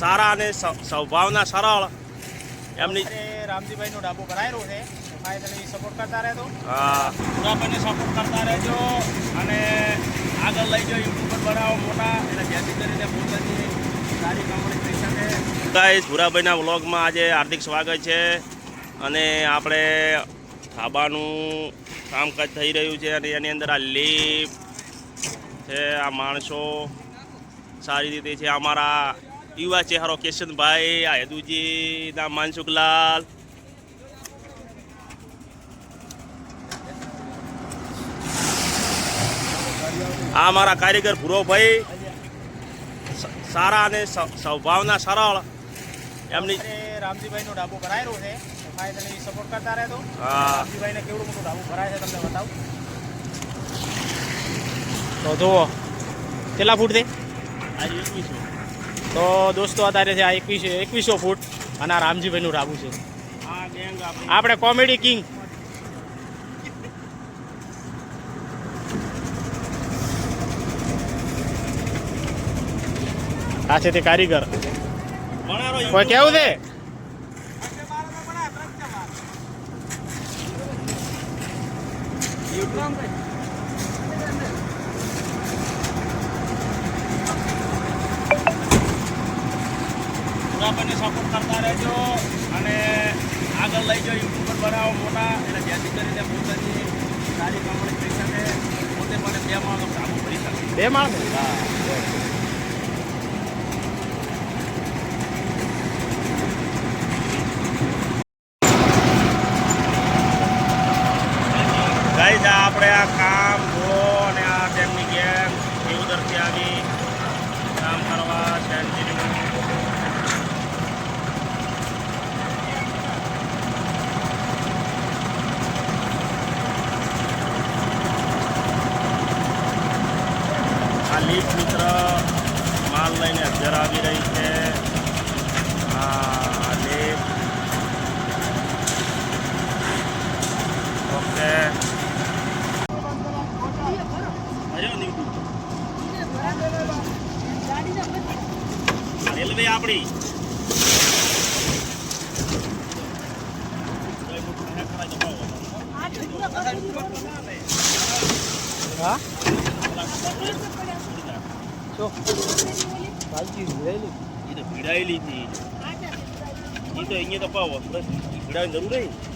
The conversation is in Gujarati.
સારા અને સ્વ- સ્વભાવના સરળ. એમની અરે રામજીભાઈ નો ડાબો કરાયેલો છે. ફાઇનલી સપોર્ટ કરતા રહેજો. હા. પુરાભાઈને સપોર્ટ કરતા રહેજો અને આગળ લઈ જાઓ યુટ્યુબર બનાવો મોટા એટલે જેથી કરીને પોતાની સારી કમાણી થઈ શકે. ગાઈસ ભૂરાભાઈના વ્લોગમાં આજે હાર્દિક સ્વાગત છે. અને આપણે ધાબાનું કામકાજ થઈ રહ્યું છે અને એની અંદર આ લીપ છે આ માણસો સારી રીતે છે. અમારા યુવા ચહેરો કેશનભાઈ આ હેદુજી ના માનસુખલાલ આ મારા કારીગર ભૂરોભાઈ સારા અને સ્વ- સ્વભાવના સરળ એમની અરે રામજીભાઈ નો ડાબો ભરાયેલો છે. ફાઇનલી સપોર્ટ કરતા રહેજો. હા. રામજીભાઈને કેવડું મોટું ડાબો ભરાય છે તમને બતાવું. તો જુઓ. કેટલા ફૂટ છે? આજે એકવીસો તો દોસ્તો અત્યારે છે આ એકવીસો એકવીસો ફૂટ અને આ રામજીભાઈનું રાબુ છે. આ ગેંગ આપણી કોમેડી કિંગ. આ છે તે કારીગર. કોઈ કેવું છે? પુરાભાઈને સપોર્ટ કરતા રહેજો અને આગળ લઈ જાઓ યુટ્યુબર બનાવો મોટા. એટલે જેથી કરીને પોતાની સારી કમાણી થઈ શકે. પોતે પણ બે માણસો કામ કરી શકે. બે માણસો હા. આપણે આ કામ ધોળો અને આ તેમની ગેંગ દેવદરથી આવી કામ કરવા સેન્ચુરીનું આ મિત્ર માલ લઈને અત્યારે આવી રહી છે. આ લીપ ઓકે. રેલવે આપણી. હા? શું ભાલજી ભીડાયેલી. એ તો ભીડાયેલી હતી. એ તો અહીંયા તો પાવો. ભીડાવાની જરૂર નહીં.